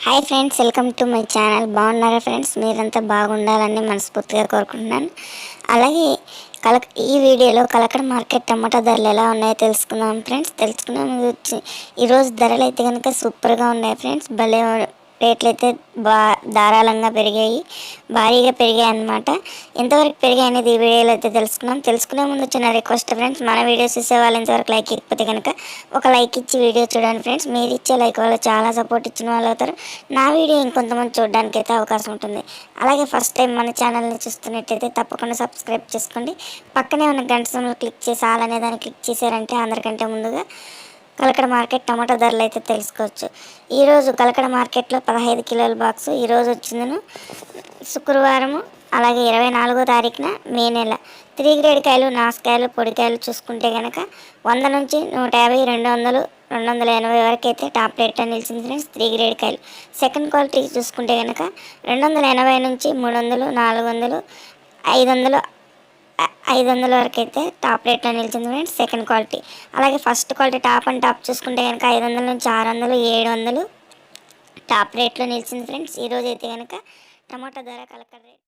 Hi friends welcome to my channel బాగున్నారా friends మీరంతా బాగుండాలని మనస్ఫూర్తిగా కోరుకుంటున్నాను. అలాగే కలక ఈ వీడియోలో కలకడ మార్కెట్ టమాటా ధరలు ఎలా ఉన్నాయో తెలుసుకుందాం ఫ్రెండ్స్ తెలుసుకునే ఈరోజు ధరలు అయితే కనుక సూపర్గా ఉన్నాయి ఫ్రెండ్స్ భలే రేట్లు అయితే బా ధారాళంగా పెరిగాయి. భారీగా పెరిగాయి అనమాట ఎంతవరకు పెరిగాయి అనేది ఈ వీడియోలో అయితే తెలుసుకున్నాం తెలుసుకునే ముందు చిన్న రిక్వెస్ట్ ఫ్రెండ్స్ మన వీడియోస్ చూసే వాళ్ళు ఇంతవరకు లైక్ ఇకపోతే కనుక ఒక లైక్ ఇచ్చి వీడియో చూడండి ఫ్రెండ్స్. మీరు ఇచ్చే లైక్ వల్ల చాలా సపోర్ట్ ఇచ్చిన వాళ్ళు అవుతారు. నా వీడియో ఇంకొంతమంది చూడడానికి అయితే అవకాశం ఉంటుంది. అలాగే ఫస్ట్ టైం మన ఛానల్ని చూస్తున్నట్టయితే తప్పకుండా సబ్స్క్రైబ్ చేసుకోండి. పక్కనే ఉన్న గంట సమయంలో క్లిక్ చేసి ఆల్ అనే దాన్ని క్లిక్ చేశారంటే అందరికంటే ముందుగా కలకడ మార్కెట్ టమాటా ధరలు అయితే తెలుసుకోవచ్చు. ఈరోజు కలకడ మార్కెట్లో పదహైదు కిలోల బాక్సు ఈరోజు వచ్చిందను. శుక్రవారము అలాగే ఇరవై నాలుగో తారీఖున మే నెల. త్రీ గ్రేడ్ కాయలు నాసుకాయలు పొడికాయలు చూసుకుంటే కనుక వంద నుంచి నూట యాభై రెండు వందలు రెండు వందల ఎనభై వరకు అయితే టాప్ రేట్గా అని నిలిచింది ఫ్రెండ్స్ త్రీ గ్రేడ్ కాయలు. సెకండ్ క్వాలిటీ చూసుకుంటే కనుక రెండు వందల ఎనభై నుంచి మూడు వందలు నాలుగు వందలు ఐదు వందలు ఐదు వందల వరకు అయితే టాప్ రేట్లో నిలిచింది ఫ్రెండ్స్ సెకండ్ క్వాలిటీ అలాగే first quality top and top చూసుకుంటే కనుక ఐదు వందల నుంచి ఆరు వందలు ఏడు వందలు టాప్ రేట్లో నిలిచింది ఫ్రెండ్స్. ఈరోజు అయితే కనుక టమాటా ధర కలకడ రేట్